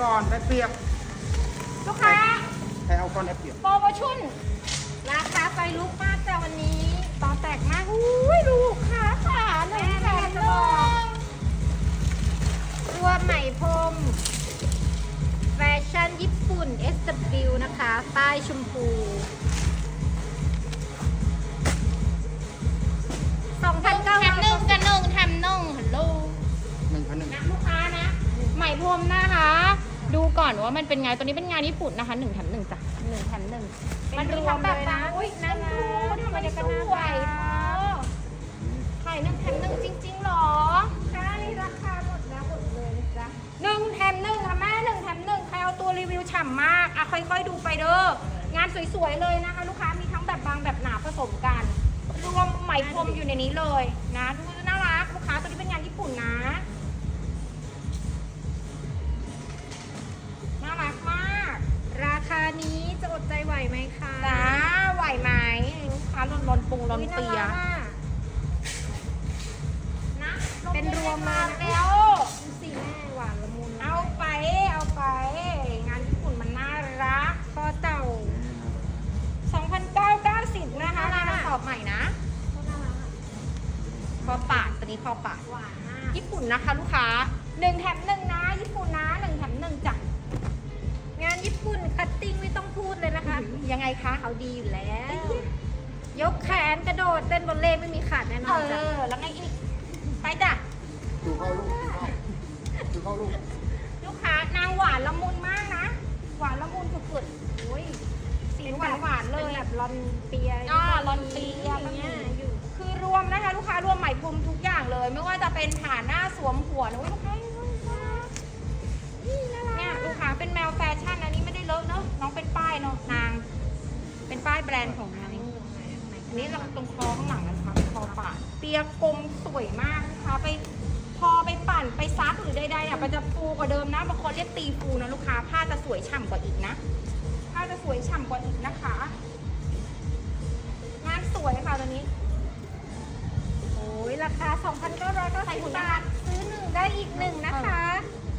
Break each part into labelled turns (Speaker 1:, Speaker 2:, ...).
Speaker 1: ก่อนไปเปรียบ
Speaker 2: เป็
Speaker 3: นไงตัวนี้เป็นงานญี่ปุ่นนะคะหนึ่งแถมหนึ่งจ้ะหนึ่งแถมหนึ่ง
Speaker 2: มันมีทั้งแบบนะอุ้ยน่ารัก
Speaker 3: ทำไม
Speaker 2: มัน
Speaker 3: ส
Speaker 2: ก็น่า
Speaker 3: วย
Speaker 2: ใส่
Speaker 3: ขายหนึ่งแถมหนึ่งจริงๆหรอ
Speaker 2: ใช่ราคาหมดแล้วหมดเลยนะจ๊ะ
Speaker 3: หนึ่งแถมหนึ่งค่ะแม่หนึ่งแถมหนึ่งใครเอาตัวรีวิวฉ่ำมากอะค่อยๆดูไปเด้องานสวยๆเลยนะคะ ลูกค้ามีทั้งแบบบางแบบหนาผสมกัน รวมไหมพรมอยู่ในนี้เลยนะดูน่ารัก
Speaker 2: ย
Speaker 3: เปีย
Speaker 2: น่ารักอะ
Speaker 3: นะ
Speaker 2: เป็นรวมมา
Speaker 3: แล้ว
Speaker 2: ดูสีแม่หวานละมุน
Speaker 3: เอาไป เอาไป งานญี่ปุ่นมันน่ารัก
Speaker 2: คอเต่า
Speaker 3: 2,990นะคะ
Speaker 2: น่ารั
Speaker 3: ราก
Speaker 2: อะ
Speaker 3: กระสอบใหม่นะ
Speaker 2: ก็น่ารักอะ
Speaker 3: พอปาดตัวนี้พอปาด
Speaker 2: หวานมาก
Speaker 3: ญี่ปุ่นนะคะลูกค้าหนึ่งแถมหนึ่งนะ ญี่ปุ่นนะหนึ่งแถมหนึ่งจ้ะ
Speaker 2: งานญี่ปุ่นคัตติ้งไม่ต้องพูดเลยนะคะ
Speaker 3: ยังไงคะ
Speaker 2: เขาดีอยู่แล้ว ต้นบอลเล่ไม่มีขาดแน่น
Speaker 3: เอ
Speaker 2: อนจ้ะ
Speaker 3: อ แล้วไงอีก ไปจ้ะ
Speaker 1: ดูเข้าลูกดูเข้าลูก
Speaker 3: ลูกค้านางหวานละมุนมากนะ หวานละมุนสุดๆโอ้ยสีหวานหวานๆเล
Speaker 2: เป็น
Speaker 3: ย
Speaker 2: แบบลอนเปีย
Speaker 3: อ่าลอนเปีย
Speaker 2: อย่างเงี้ยอยู่
Speaker 3: คือรวมนะคะลูกค้ารวมไหมพรมทุกอย่างเลย ไม่ว่าจะเป็นผ่าหน้าสวมหัวนะเว้ยลูกค้าเนี่ยลูกค้าเป็นแมวแฟชั่นอันนี้ไม่ได้เลอะเนอะน้องเป็นป้ายเนาะนาง เป็นป้ายแบรนด์ของนางอั นี้เราตรงคอข้างหลังนะคะคอปาดเปียกลมสวยมากลูกค้าไปพอไปปั่นไปซักหรือใดๆเนี่ยมันจะฟูกว่าเดิมนะบางคนเรียกตีฟูนะลูกค้าผ้าจะสวยฉ่ำกว่าอีกนะผ้าจะสวยฉ่ำกว่าอีกนะคะ งานสวยค่ะตัวนี้
Speaker 2: โอ้ยราคา2,990
Speaker 3: ใส่หุ่น
Speaker 2: บา
Speaker 3: นะคะ
Speaker 2: ทซื้อหนึ่งได้อีกหนึ่งนะคะ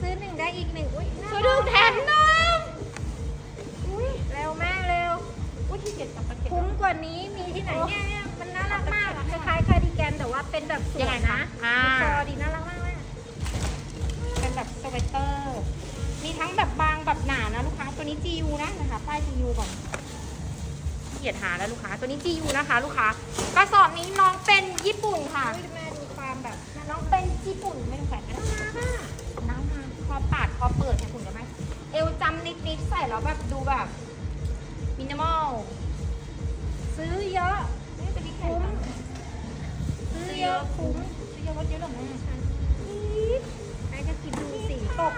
Speaker 2: ซื้อหนึ่งได้อีกหนึ่งอุ้ยน่า
Speaker 3: ซื้อหนึ่งแถมหนึ่ง
Speaker 2: ว่าเป็นแบบสว
Speaker 3: ยัง
Speaker 2: ย
Speaker 3: ไง
Speaker 2: นะ
Speaker 3: คะอ่า
Speaker 2: คอดีน่ารักมากแม่
Speaker 3: เป็นแบบสเวตเตอร์ มีทั้งแบบบางแบบหนานะลูกค้า ตัวนี้ GU นะนะคะป้าย GU ก่อน เกียดหาแล้วลูกค้า ตัวนี้ GU นะคะ ลูกค้ากระสอบนี้น้องเป็นญี่ปุ่นค่ะ
Speaker 2: อุ้ยแม่ดูความแบบ
Speaker 3: น้องเป็นญี่ปุ่นไม่ต้องแขวนนะน้ำมาพอปาดพอเปิดเนี่ยคุณกันไหมเอวจำนิดๆใส่แล้วแบบดูแบบมินิมอล
Speaker 2: ซื้อเยอะ เยอะคุ้ม
Speaker 3: ซื้อเยอะลดเยอะหรอแม่
Speaker 2: แม่ก็คิดดูสิตก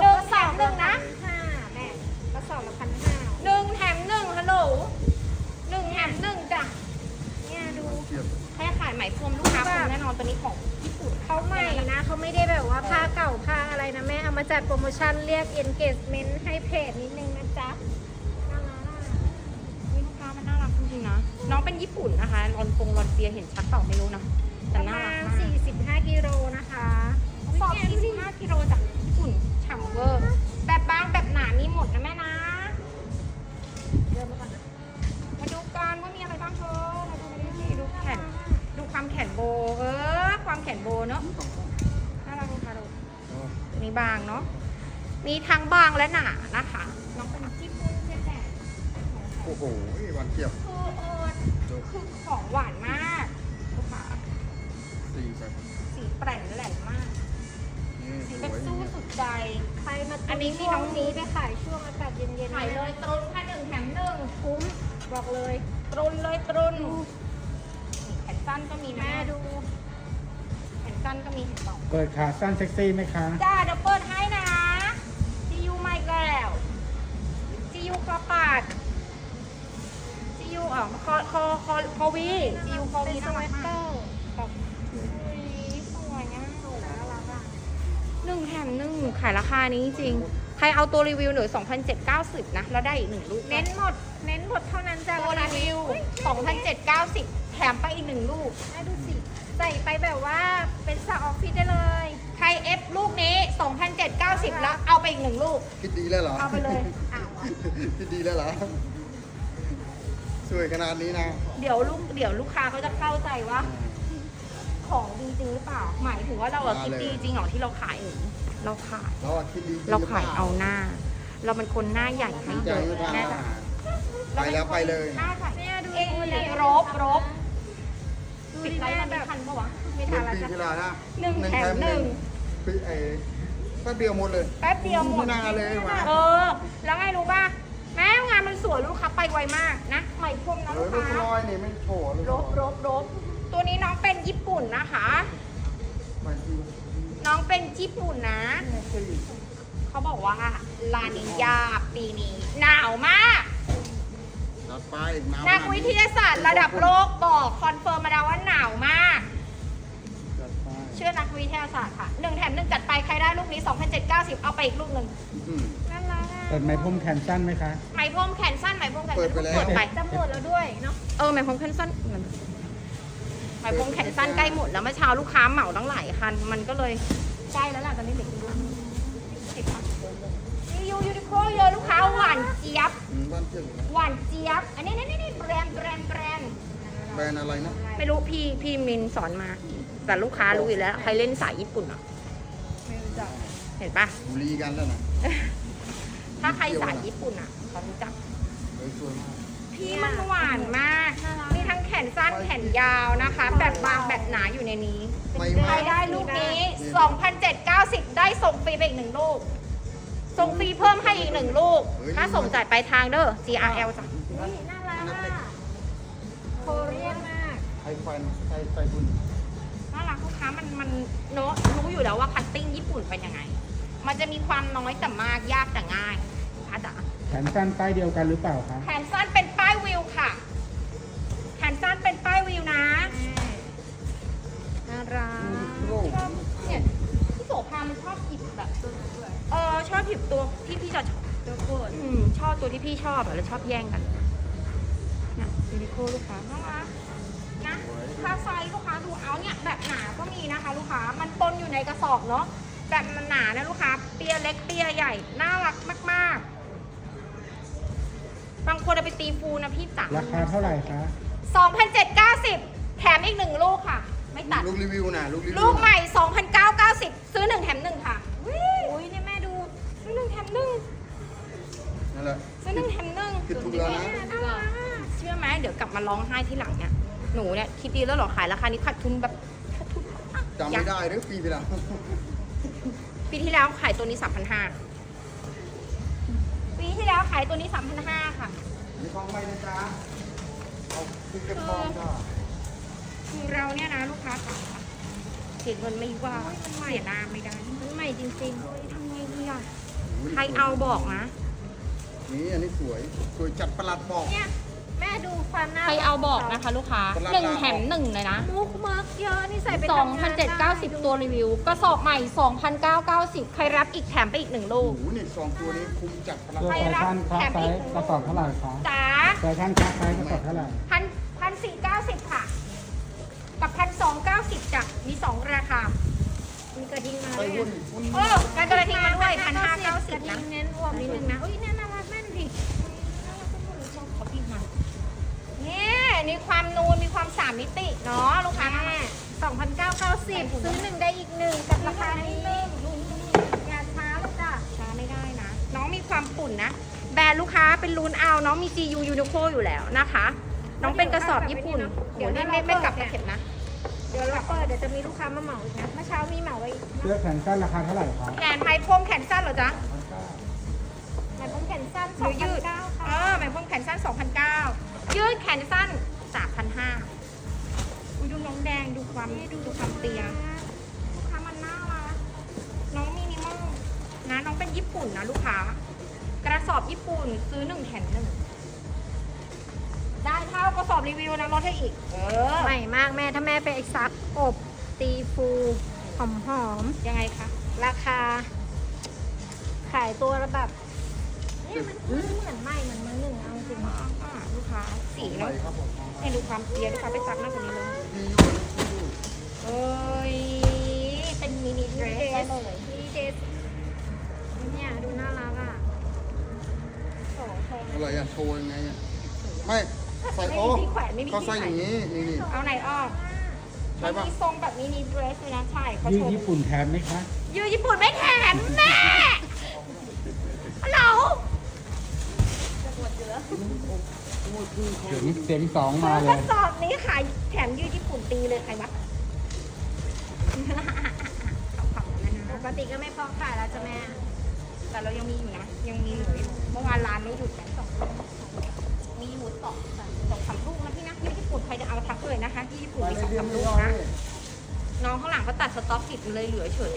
Speaker 3: หนึ่งหนึ่งนะ
Speaker 2: ห้าแม่กระสอบละพันห้า
Speaker 3: หนึ่งแถมหนึ่งฮัลโหลหนึ่งแถมหนึ่งจ้ะ
Speaker 2: เนี่ยดู
Speaker 3: แค่ขายไหมพรมลูกค้าคงแน่นอนตัวนี้ของญี่ปุ่น
Speaker 2: เขาใหม่นะเขาไม่ได้แบบว่าผ้าเก่าผ้าอะไรนะแม่เอามาจัดโปรโมชั่นเรียก engagement ให้เพจนิดนึงนะจ๊ะน่ารักอุ้
Speaker 3: ยลูกค้ามันน่ารักจริงๆนะน้องเป็นญี่ปุ่นนะคะรอนฟงรอนเปียเห็นชัดเปล่าไม่รู้นะ
Speaker 2: ป
Speaker 3: แต่
Speaker 2: ระ
Speaker 3: น่า
Speaker 2: มา
Speaker 3: รัก
Speaker 2: ณ
Speaker 3: มาก
Speaker 2: 45 กิโลนะคะ
Speaker 3: สอบ45กิโลจากญี่ปุ่นฉ่ำเวอร์ แบบบางแบบหนามีหมดนะแม่นะ
Speaker 2: เริ่มแล้วก่อนนะ
Speaker 3: มาดูกันว่ามีอะไรบ้างเธอมาดูมาดูสิดูแขน ดูความแขนโบ เออ ความแขนโบเนอะ
Speaker 1: นี่สองคน
Speaker 3: น่ารักลูกค้าดู
Speaker 1: อ๋อ
Speaker 3: มีบางเนาะ มีทั้งบางและหนานะคะ น้องเป็นญี่ปุ่นเจ๊แดด
Speaker 1: โอ้โหหวานเทียบ
Speaker 3: คือเออ
Speaker 1: ดู
Speaker 3: คือของหวานมากลูกค้า
Speaker 1: สีแบบ
Speaker 3: สีแปร่งแหลมมาก
Speaker 1: นี่
Speaker 3: สี
Speaker 1: ส
Speaker 3: แบบ
Speaker 1: วย
Speaker 3: สู้
Speaker 1: นี่
Speaker 3: สุดใจ
Speaker 2: ใครมา
Speaker 3: อันนี้มีน้อง
Speaker 2: นี้ไปขายช่วงอากาศเย็นๆ
Speaker 3: ขายเลยตรุนค่ะหนึ่งแถมหนึ่ง
Speaker 2: คุ้ม บอกเลย
Speaker 3: ตรุนเลยตรุนนี่แขนสั้นก็มีนะ
Speaker 2: แม่ดู
Speaker 3: แขนสั้นก็มีเห็นบอก
Speaker 1: เปิดขาสั้นเซ็กซี่ไหมคะ
Speaker 3: จ้าเดี๋ยวเปิดให้นะจียูมาอีกแล้วจียูคอปาดจียูอ๋อคอคอคอคอวีจียูคอ
Speaker 2: เป็
Speaker 3: วี
Speaker 2: นส
Speaker 3: น่า
Speaker 2: เว
Speaker 3: รัก
Speaker 2: ตเต
Speaker 3: มา
Speaker 2: อกร์แบบ
Speaker 3: อุ๊ยสวยงาม
Speaker 2: น่ารักอะ
Speaker 3: หนึ่งแถ มหนึ่งขายราคานี้จริงๆใครเอาตัวรีวิวหน่อย2,790 นะ แล้วได้อีกหนึ่งลูก
Speaker 2: เน้นหมด เน้นหมดเท่านั้นจ้ะ
Speaker 3: ตัวรีวิว2,790 แถมไปอีกหนึ่งลูก
Speaker 2: แม่ดูสิ ใส่ไปแบบว่าเป็นสาวออฟฟิศได้เลย
Speaker 3: ใครเอฟลูกนี้2,790 แล้วเอาไปอีกหนึ่งลูก
Speaker 1: คิดดีแล้วเหรอ
Speaker 3: เอาไปเลยอ้าว
Speaker 1: คิดดีแล้วเหรอสวยขนาดนี้นะ
Speaker 3: เดี๋ยวลูกเดี๋ยวลูกค้าเขาจะเข้าใจว่า ของดีจริงหรือเปล่า หมายถึงว่าเราอะคิดดีจริงเหรอที่เราขายเอง เราขาย
Speaker 1: เราอะคิดดีจง
Speaker 3: เรา
Speaker 1: หปล่
Speaker 3: ขายเอาหน้า เราเป็นคนหน้าใหญ่ให้
Speaker 1: ใจ
Speaker 3: เยอะ
Speaker 1: ไม่ทาง
Speaker 3: แน่
Speaker 1: อาหารไปแล้วไปเลย
Speaker 3: หน้าใหญ่
Speaker 2: เนี่ยดู
Speaker 3: เอ้ย
Speaker 2: ดิ
Speaker 3: รบรบ
Speaker 2: ดู
Speaker 3: ปิด
Speaker 2: ดิ
Speaker 3: ไล
Speaker 2: แม่
Speaker 3: ฟ์ตอน
Speaker 2: แบ
Speaker 3: นี้
Speaker 2: บ
Speaker 3: ทันปะวะ
Speaker 2: ไม่
Speaker 1: เหมื
Speaker 2: ทั
Speaker 1: อนน
Speaker 2: แล้ว
Speaker 1: ปี
Speaker 2: จ้ะ
Speaker 1: ที่แล้วนะ
Speaker 3: หนึ่งแถมหนึ่ง
Speaker 1: ปีไอ้แป๊บเดียวหมดเลย
Speaker 3: แป๊บเดียวหมด
Speaker 1: ไม่น่าเลยว่ะ
Speaker 3: เออ แล้วไงรู้ป่ะแม้งานมันสวยลูกค้าไปไวมากนะใหม่พรมนะ
Speaker 1: เอ
Speaker 3: ลู
Speaker 1: อกลูก
Speaker 3: ค้า
Speaker 1: น้อยนี่ไม่โผล่เลย
Speaker 3: รบรบรบตัวนี้น้องเป็นญี่ปุ่นนะคะ
Speaker 1: มาจริง
Speaker 3: น้องเป็นญี่ปุ่นนะ เขาบอกว่าลานิญาปีนี้หนาวมาก
Speaker 1: จัดไปหนาว
Speaker 3: นักวิทยาศาสตร์ระดับโลกบอกคอนเฟิร์มมาแล้วว่าหนาวมาก
Speaker 1: จัดไป
Speaker 3: เชื่อนักวิทยาศาสตร์ค่ะหนึ่งแถมหนึ่งจัดไปใครได้ลูกนี้2,790 เอาไปอีกลูกหนึ่ง
Speaker 1: อืม
Speaker 2: น่ารักอะ
Speaker 1: เปิดไม้พุ่มแขนสั้นไหมคะ
Speaker 3: ไหมพรมแขนสั้นไหมพรมแขน
Speaker 1: เปิ
Speaker 3: สั้
Speaker 1: ดไปแล้ว
Speaker 3: เปิดไป
Speaker 2: จะหมดแล้วด้วยเนาะ
Speaker 3: เออไหมพรมแขนสั้น ไหมพรมแขนสั้นใกล้หมดแล้วเมื่อเช้าลูกค้าเหมาตั้งหลายคัน มันก็เลยใกล้แล้วล่ะตอนนี้เหลืออีกลูกสิบคันนี่ยูยูนิโคลเยอะลูกค้าหวานเจี๊ยบ
Speaker 1: อืมบ้านเจ๋งนะ
Speaker 3: หวานเจี๊ยบ อันนี้นี่นี่แบรนด์แบรนด์แบรนด์
Speaker 1: แบรนด์อะไรนะ
Speaker 3: ไม่รู้พี่พี่มินสอนมา แต่ลูกค้ารู้อยู่แล้ว ใครเล่นสายญี่ปุ่นอะ
Speaker 2: ไม่รู้จัก
Speaker 3: เห็นปะ
Speaker 1: บุรีกันแล้วนะ
Speaker 3: ถ้าใครสายญี่ปุ่นอะเขารู้จัก
Speaker 1: เฮ้ยสวยมาก
Speaker 3: พี่มันหวานมากมีทั้งแขนสั้นแขนยาวนะคะ แบบบางแบบหนาอยู่ในนี้
Speaker 1: ไม่
Speaker 3: ใคร
Speaker 1: มาก
Speaker 3: ได้ลูกนี้2,790 ได้ส่งฟรีไปอีกหนึ่งลูก ส่งฟรีเพิ่มให้อีกหนึ่งลูกถ้าส่งจ่ายปลายทางเด้อ GRL จ้ะ
Speaker 2: อุ้ยน่ารักอะโคเรียนมาก
Speaker 1: ไอไฟไฟไฟบุญ
Speaker 3: น่ารักลูกค้ามันมันเนอะรู้อยู่แล้วว่าคัตติ้งญี่ปุ่นเป็นยังไง มันจะมีความน้อยแต่มากยากแต่ง่ายลูกค้าจ๋า
Speaker 1: แขนสั้นป้ายเดียวกันหรือเปล่าคะ
Speaker 3: แขนสั้นเป็น ป้ายวิวนะ
Speaker 2: น่ารัก
Speaker 3: ชอบเนี่ยพี่โสภามันชอบหยิบแบบตัวด้วยเออชอบหยิบตัวที่พี่จะชอบ
Speaker 2: ตัวโคตร
Speaker 3: อืมชอบตัวที่พี่ชอบอะแล้วชอบแย่งกันนี่ยยูนิโคลูกค้าน่ารักนะลูกค้าไซส์ลูกค้าดูเอาเนี่ยแบบหนาก็มีนะคะ ลูกค้ามันปนอยู่ในกระสอบเนาะแบบมันหนานะลูกค้าเปียเล็กเปียใหญ่น่ารักมาก ๆ บางคนเอาไปตีฟูนะพี่จ๋า
Speaker 1: ราคาเท่าไหร่คะ
Speaker 3: 2,790 แถมอีกหนึ่งลูกค่ะ ไม่ตัด
Speaker 1: ลูกรีวิวนะลูกรีวิว
Speaker 3: ลูกใหม่ 2,990 ซื้อหนึ่งแถมหนึ่งค่ะ
Speaker 2: อุ้ยเนี่ยแม่ดู
Speaker 3: ซื้อหนึ่งแถมหนึ่ง
Speaker 1: นั่นแหละ
Speaker 3: ซื้อหนึ่งแถมหนึ่ง
Speaker 1: คิดถูกแล้วนะ
Speaker 3: น่ารักอะเชื่อไหมเดี๋ยวกลับมาร้องไห้ที่หลังเนี่ย หนูเนี่ยคิดดีแล้วเหรอขายราคานี้ขาดทุนแบบขาดทุนมาก
Speaker 1: จำไม่ได้หรือปีไปแล้ว
Speaker 3: ปีที่แล้วขายตัวนี้ 3,500ปีที่แล้วขายตัวนี้3,500ค่ะ
Speaker 1: มีของใหม่นะจ๊ะ เอาคือเก็บทองจ้า
Speaker 3: คือเราเนี่ยนะลูกค้าจ๋าเก็บเงินไม่ว่าเสียหน้าไม่ได้
Speaker 2: มันใหม่จริง
Speaker 3: เฮ้ยทำไงดีอะใครเอาบอกนะ
Speaker 1: นี่อันนี้สวย สวยจัดประหลัดบอก
Speaker 2: ๆเนี่ยแม่ดูความน่า
Speaker 3: ใครเอาบอกนะคะ ลูกค้า
Speaker 1: คนละ
Speaker 3: หนึ่ง
Speaker 1: ราคา
Speaker 3: แถมหนึ่งเลยนะ
Speaker 2: มุกเมิร์กเยอะนี่ใส่ไปทำงานได้
Speaker 3: 2,790ตัวรีวิวกระสอบใหม่2,990ใครรับอีกแถมไปอีกหนึ่งลู
Speaker 1: โอ้
Speaker 3: ก
Speaker 1: โหนี่สองตัวนี้คุ้มจัดประหลัด
Speaker 3: ใครรับแถมอีกหนึ่ง
Speaker 1: กระสอบเท่าไหร่คะ
Speaker 3: จ๋า
Speaker 1: แฟชั่นคลาสไซส์กระสอบเท่าไหร่
Speaker 3: พันพันสี่เก้าสิบค่ะ กับพันสองเก้าสิบจ้ะมีสองราคา
Speaker 2: มีกระทิงมา
Speaker 1: ไป
Speaker 2: ด้วย
Speaker 1: วุ่นวุ่น
Speaker 3: เออการกระทิงมาด้วยพันห้าเก้าสิ
Speaker 2: ก
Speaker 3: บ
Speaker 2: ระทิ
Speaker 3: นะ
Speaker 2: งเน้นอวบนิดนึงนะอุ้ยเนี่ยน่ารักแม่ดูดิ
Speaker 3: เขาพี่มานี่มีความนูนมีความสามมิติเนาะลูกค้า
Speaker 2: แม่
Speaker 3: มา
Speaker 2: สองพันเก้าเก้าสิบซื้อหนึ่งได้อีกหนึ่งกับราคานี้อย่าช้าเลยจ้ะ
Speaker 3: ช้าไม่ได้นะ น้องมีความปุ่นนะ แบรนด์ลูกค้าเป็นรูนเอาน้องมี GU Uniqlo อยู่แล้วนะคะ น้องเป็นกระสอบญี่ปุ่นเดี๋ยวนี่ไม่ไม่กลับตะเข็บนะ
Speaker 2: เดี๋ยวเราเปิดเดี๋ยวจะมีลูกค้ามาเหมาอีกนะ เมื่อเช้ามีเหมาไว้
Speaker 1: เสื้อแขนสั้นราคาเท่าไหร่คะ
Speaker 3: แขนไม้พรมแขนสั้นเหรอจ๊ะ
Speaker 2: ไหนผมแขนสั้น
Speaker 3: ห
Speaker 2: ส
Speaker 3: นู
Speaker 2: อง
Speaker 3: ยื
Speaker 2: พัน
Speaker 3: ด
Speaker 2: เก้า
Speaker 3: เอ
Speaker 2: ค่ะ
Speaker 3: อไหมพรมแขนสั้น2,009ยืดแขนสั้น3,500อุ้ยดูน้องแดงดูความดูความเตีย ลูกค้ามันน่ารักน้องมินิมอลนะน้องเป็นญี่ปุ่นนะลูกค้ากระ สอบญี่ปุ่นซื้อหนึ่งแถมหนึ่งได้เท่ากระสอบรีวิวนะลดให้อีก เออ
Speaker 2: ใหม่มากแม่ถ้าแม่ไปซักอบตีฟูหอมหอม
Speaker 3: ยังไงคะ
Speaker 2: ๆราคา ขายตัวละแบบเนี่ยมันมันเหมือนใหม่เหมือนมือหนึ่งเอาจริง
Speaker 3: อ่าอ่าลูกค้าสี
Speaker 1: ไป
Speaker 3: แล้ว
Speaker 1: ครับผม
Speaker 3: ให้ดูความเตียลูกค้าไปซักหน้ากว่านี้เลย
Speaker 1: มีอยู่มีอยู่
Speaker 3: เอ้ยเป็นมินิเดรสได้เลย
Speaker 2: มีเดส
Speaker 1: อะ ไรอะโชว์ยังไงอะไม่ใส่
Speaker 3: ไม่
Speaker 1: โอ้
Speaker 3: มีที่แขวนไม่มี
Speaker 1: เขา
Speaker 3: ที่
Speaker 1: ใส่
Speaker 3: ใส่
Speaker 1: อย่างนี้นี่นี่
Speaker 3: เอาไหนออก
Speaker 1: ใช่
Speaker 3: มัน
Speaker 1: ปะ
Speaker 3: มีทรงแบบมินิเดรสเลยนะใช่เขา
Speaker 4: ยื
Speaker 3: โช
Speaker 4: ด
Speaker 3: ว์
Speaker 4: ญี่ปุ่นแถมไหมคะ
Speaker 3: ยืดญี่ปุ่นไม่แถมแม่ฮัลโหล
Speaker 4: เดี๋ยวนี้เสียงสอง
Speaker 3: เอ
Speaker 4: มา
Speaker 3: อ
Speaker 4: เล
Speaker 3: ถ้ายสอบนี้ขายแถมยืดญี่ปุ่นตีเลยใครวะขำๆนะ
Speaker 2: ป
Speaker 3: นะ
Speaker 2: กติก็ไม่พอขายแล้วจ้ะแม่
Speaker 3: แต่เรายังมีอยู่นะยังมีเหลืออยู่เมื่อวานร้านไม่หยุดแต่สองลูกมีหมูสองสามสองสามลูกนะพี่นะยืดญี่ปุ่นใครจะเอาทักเลยนะคะที่ญี่ปุ่นมีสองสามลูกนะน้องข้างหลังก็ตัดสต็อกผิดเลยเหลือเฉย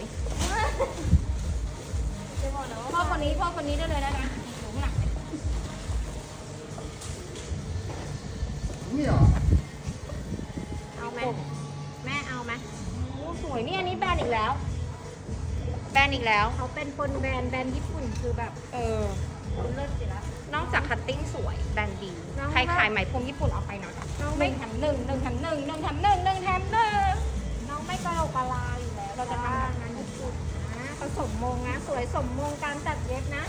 Speaker 2: จะบอกนะว่า
Speaker 3: พ่อคนนี้พ่อคนนี้ได้เลยได้ไหมอยู่ข้างหลังเลย
Speaker 1: นี่เหรอ
Speaker 2: เอาไหมแม่เอาไหม
Speaker 3: โอ้สวยนี่อันนี้แบรนด์อีกแล้ว แบรนด์อีกแล้ว
Speaker 2: เขาเป็นคนแบรนด์แบรนด์ญี่ปุ่นคือแบบ
Speaker 3: เออ
Speaker 2: เลิศสิละ
Speaker 3: นอกจากคัตติ้งสวยแบรนด์ดี
Speaker 2: น้อง
Speaker 3: ใครขายไหมพรมญี่ปุ่นเอาไปหน่อย
Speaker 2: น้อง
Speaker 3: ห
Speaker 2: ไม่
Speaker 3: นึ่งแถมหนึ่งหนึ่งแถมหนึ่งหนึ่งแถมหนึ่งหนึ่งแถมหนึ่ง
Speaker 2: น้องไม่กระโหลกกะลาอยู่แล้ว
Speaker 3: เราจะทำแบบนั้น
Speaker 2: ญี่ปุ่นนะผสมมงนะ สวยสมมงการตัดเย็บนะ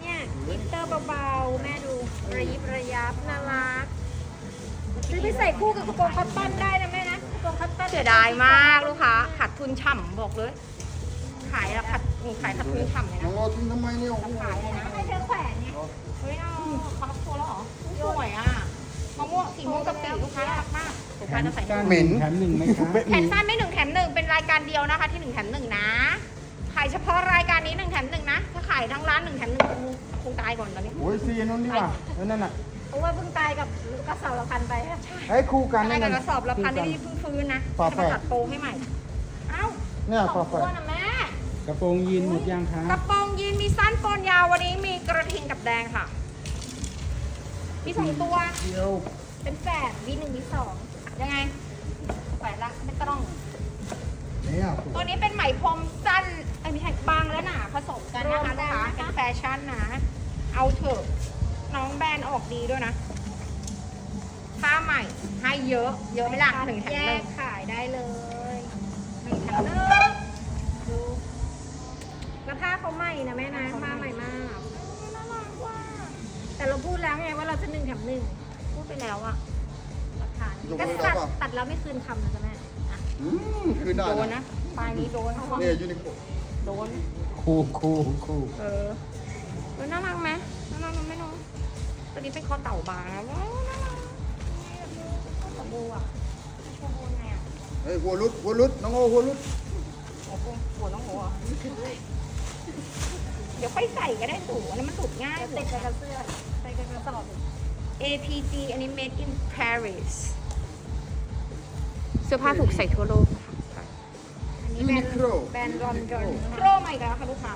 Speaker 2: เนี่ยกิตเตอร์เบาๆ แม่ดูระยิบระยับน่ารักซื้อไปใส่คู่กับกระโปรงคัตตอนได้นะแม่
Speaker 3: เสียดายมากลูกค้าขาดทุนฉ่ำบอกเลย ขายแล้วขาดหนูขายขาดทุนฉ่ำเลย
Speaker 1: น้อ
Speaker 3: นะ
Speaker 1: งเอาทิ้งทำไมเนี่ยโอ้โห
Speaker 3: ขายเลยนะ
Speaker 2: ให้เธอแขวนเนี่ย
Speaker 3: เฮ้ยเอาเขาโทรแล้วเหรอสวยอะมะม่วงสีม่วงกับสีลูกค้าน่ารักมากลูก
Speaker 4: แถ
Speaker 3: ค้ามจะใส่
Speaker 4: สั้น
Speaker 1: เหม็น
Speaker 4: แถมหนึ่งไหมคะ
Speaker 3: แขนสั้นไม่หนึ่งแถมหนึ่งเป็นรายการเดียวนะคะ ที่หนึ่งแถมหนึ่งนะขายเฉพาะรายการนี้หนึ่งแถมหนึ่งนะถ้าขายทั้งร้านหนึ่งแถมหนึ่งคงคงตายก่อนตอนนี้
Speaker 1: โอ้ยซีนั่นนี่ว่ะเออนั่นน่ะ
Speaker 2: เพ ราะว่าเพิ่งตายกับกระเสาละพันไป
Speaker 1: ไอ้ยคู่กัน
Speaker 3: ตา
Speaker 1: นี่
Speaker 3: ยกับ
Speaker 1: นั่น
Speaker 3: กระสอบละพันนี่เพิ่งฟื้นนะ
Speaker 1: ฝา
Speaker 3: จะ
Speaker 1: แฝ
Speaker 3: มา
Speaker 1: ด
Speaker 3: ตัดโปรให้ใหม่ เอ้า
Speaker 1: เนี่ย
Speaker 3: ส
Speaker 1: ฝา
Speaker 3: อง
Speaker 1: แฝ
Speaker 3: ตัว
Speaker 1: ด
Speaker 3: นะแม่
Speaker 4: กระโปรงยีนหมดยังคะ
Speaker 3: กระโปรงยีนมีสั้นโปนยาววันนี้มีกระทิงกับแดงค่ะ มีสองตัว
Speaker 1: เดียว
Speaker 2: เป็นแฝดวีหนึ่งวีสอง
Speaker 3: ยังไงแขวนละไม่ต้อง
Speaker 1: เนี่ย
Speaker 3: ตัวนี้เป็นไหมพรมสั้นไอ้ยไม่ใช่บางและหนาผสมกันนะคะลูกค้าเป็นแฟชั่นนะ เอาเถอะ น้องแบรนด์ออกดีด้วยนะ ผ้าใหม่ให้เยอะ เยอะไหม่ล่ะหนึ่งแถม
Speaker 2: แย
Speaker 3: หนึ่
Speaker 2: ก
Speaker 3: ง
Speaker 2: ขายได้เลย
Speaker 3: หนึ่งแถมหนึ่ง
Speaker 2: ดูแล้วผ้าเขาใหม่นะแม่นะผ้าใหม่มาก
Speaker 3: น่ารักว่ะ
Speaker 2: แต่เราพูดแล้วไงว่าเราจะหนึ่งแถมหนึ่ง
Speaker 3: พูดไปแล้วอะ
Speaker 2: หลักฐาน
Speaker 1: ยก
Speaker 2: ก็
Speaker 1: มือ
Speaker 2: ตั
Speaker 1: ได้
Speaker 2: ด
Speaker 1: ป่ะ
Speaker 2: ตัดแล้วไม่คืนคำนะจ๊ะแม่อะ
Speaker 1: อืมคืนได้
Speaker 3: โดน
Speaker 1: นะ
Speaker 3: นะปลายนี้โดน
Speaker 1: เนี่ยยูนิโค
Speaker 3: โดน
Speaker 4: คู่คู่คู่
Speaker 3: เออเออน่ารักไหมน่ารักไหมน้อง ตัวนี้เป็นคอเต่าบางนะว้าวน่ารักตะบูอะชมพูไงอะ
Speaker 1: เฮ้ยหัวรุดหัวรุดน้องโอหัวรุด
Speaker 3: โอ้โหหัวน้องหัวอะเดี๋ยวค่อยใส่ก็ได้สูอันนั้นมันสุดง่าย
Speaker 2: จะติดไปกับเสื้อไปกับกระสอบ
Speaker 3: APG อันนี้ made in Paris เสื้อผ้าถูกใส่ทั่วโลกค่ะ
Speaker 2: อันนี้
Speaker 1: ยู
Speaker 2: แบร
Speaker 1: นิ
Speaker 2: นด์
Speaker 1: โคล
Speaker 2: แบรนด์รอนดอน
Speaker 3: โครใหม่กันแล้วค่ะลูกค้า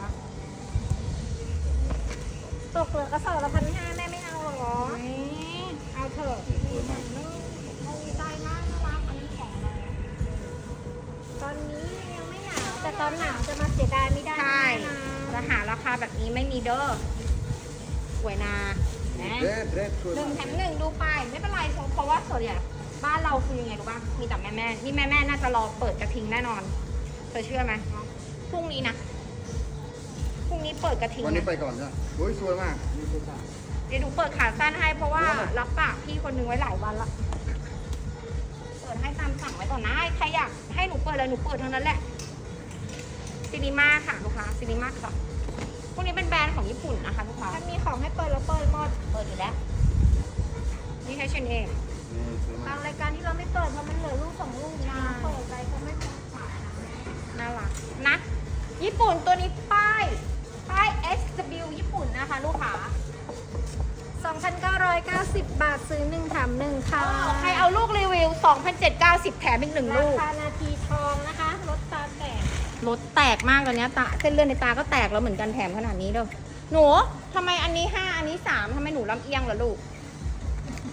Speaker 2: ตกเหลือกระสอบละพันห้าแม่ไม่เอา หรอเอาเถอะ
Speaker 3: เอาใจมากน่ารักอันนี้ของอะไรอะ
Speaker 2: ตอนนี้ยังไม่หนาวแต่ตอนหนาวจะมาเสียดายไม่ได้
Speaker 3: ใช่
Speaker 2: นะ
Speaker 3: จะหาราคาแบบนี้ไม่มีเด้อสวยนานะ
Speaker 1: เด็ดเด็ดสวย
Speaker 3: หนึ่ง
Speaker 1: มาก
Speaker 3: แถมหนึ่งดูไปไม่เป็นไรเพราะว่าส่วนใหญ่บ้านเราคือยังไงรู้ป่ะมีแต่แม่แม่ๆนี่แม่แม่ๆน่าจะรอเปิดกระทิงแน่นอนเธอเชื่อไหมพรุ่งนี้นะพรุ่งนี้เปิดกระทิง
Speaker 1: วันนี้
Speaker 3: นะ
Speaker 1: ไปก่อนจ้ะโอ้ยสวยมากนี่สวยมาก
Speaker 3: เดี๋ยวดูเปิดขาสั้นให้เพราะว่า
Speaker 1: ว้าว
Speaker 3: รับปากพี่คนหนึงไว้หลายวันละเปิดให้ตามสั่งไว้ก่อนนะใครอยากให้หนูเปิดเลยหนูเปิดทั้งนั้นแหละซินิมาค่ะลูกค้าซินิมาค่ะพวกนี้เป็นแบรนด์ของญี่ปุ่นนะคะลูกค้า
Speaker 2: ถ้ามีของให้เปิดเราเปิดหมด
Speaker 3: เปิดอยู่แล้วนี่ใช้เชนเอง
Speaker 1: นี่สวย
Speaker 2: บามา
Speaker 1: งก
Speaker 2: รายการที่เราไม่เปิดเพราะมันเหลือลูกสองลูกนะเปิดไปก็ไม่พอขายนะ
Speaker 3: น่ารักนะ ญี่ปุ่นตัวนี้ป้าย ป้าย SW ญี่ปุ่นนะคะ ลูกค้า
Speaker 2: 2,990 บาทซื้อหนึ่งแถมหนึ่งค่ะ
Speaker 3: ใครเอาลูกรีวิว 2,790 แถมอีกหนึ่ง
Speaker 2: รา
Speaker 3: ลูก
Speaker 2: คานาทีทองนะคะลดตาแตก
Speaker 3: รถแตกมากตอนเนี้ยตาเส้นเลือดในตาก็แตกแล้วเหมือนกันแถมขนาดนี้เด้อหนูทำไมอันนี้ 5 อันนี้ 3ทำไมหนูลำเอียงเหรอลูก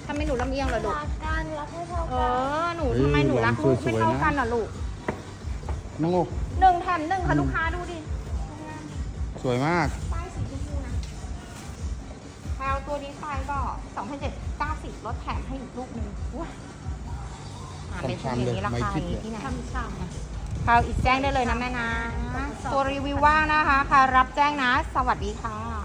Speaker 3: ทำไมหนูลำเอียงเหรอลูก
Speaker 2: รักกันรักให้เท่า
Speaker 3: เอ
Speaker 2: กัน
Speaker 3: อหนูทำไมหนูรักลูกไม่เท่ากันเหรอลูก
Speaker 1: น้องโอ
Speaker 3: หนึ่งแถมหนึ่งค่ะลูกค้าดูดิ
Speaker 1: สวยมาก
Speaker 3: แพลวตัวนี้ไฟก็2,790ลดแถมให้อีกลูกหนึ่งว้าอ่าเป็นอย่างนี้ราคาอย่างนี้ที่ไหน
Speaker 2: ช่ำๆ
Speaker 3: แพลวอีกแจ้งได้เลยนะแม่นะ ตัวรีวิวว่างนะคะใครรับแจ้งนะ สวัสดีค่ะ